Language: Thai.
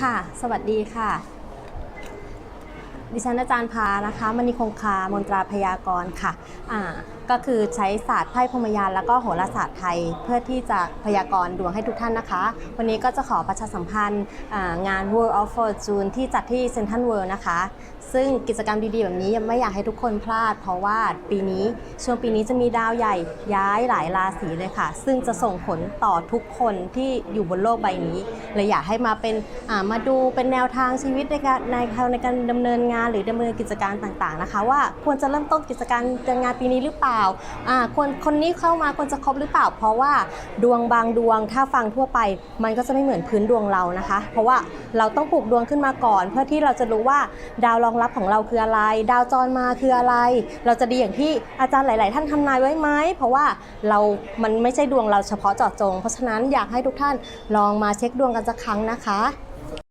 ค่ะ สวัสดีค่ะ ดิฉันอาจารย์พานะคะมณีคงคามนตราพยากรค่ะอ่าก็คือใช้ศาสตร์ไพ่พมยานแล้วก็โหราศาสตร์ไทย เพื่อที่จะพยากรณ์ดวงให้ทุกท่านนะคะ วันนี้ก็จะขอประชาสัมพันธ์งาน World of Fortune ที่จัดที่เซ n นทรัลเวิลด์นะคะ ซึ่งกิจกรรมดีๆ แบบนี้ไม่อยากให้ทุกคนพลาด เพราะว่าปีนี้ช่วงปีนี้จะมีดาวใหญ่ย้ายหลายราศีเลยค่ะ ซึ่งจะส่งผลต่อทุกคนที่อยู่บนโลกใบนี้เลยอยากให้มาเป็นมาดูเป็นแนวทางชีวิตในการในการดำเนินงานหรือดำเนินกิจการต่างๆนะคะ ว่าควรจะเริ่มต้นกิจการงานปีนี้หรือเปล่าอ่าควรคนนี้เข้ามาควรจะครบหรือเปล่า เพราะว่าดวงบางดวงถ้าฟังทั่วไป มันก็จะไม่เหมือนพื้นดวงเรานะคะ เพราะว่าเราต้องปลูกดวงขึ้นมาก่อน เพื่อที่เราจะรู้ว่าดาวรองรับของเราคืออะไร ดาวจรมาคืออะไร เราจะดีอย่างที่อาจารย์หลาย ๆ ท่านทำนายไว้ไหมเพราะว่าเรา มันไม่ใช่ดวงเราเฉพาะเจาะจง เพราะฉะนั้นอยากให้ทุกท่านลองมาเช็คดวงกันสักครั้งนะคะ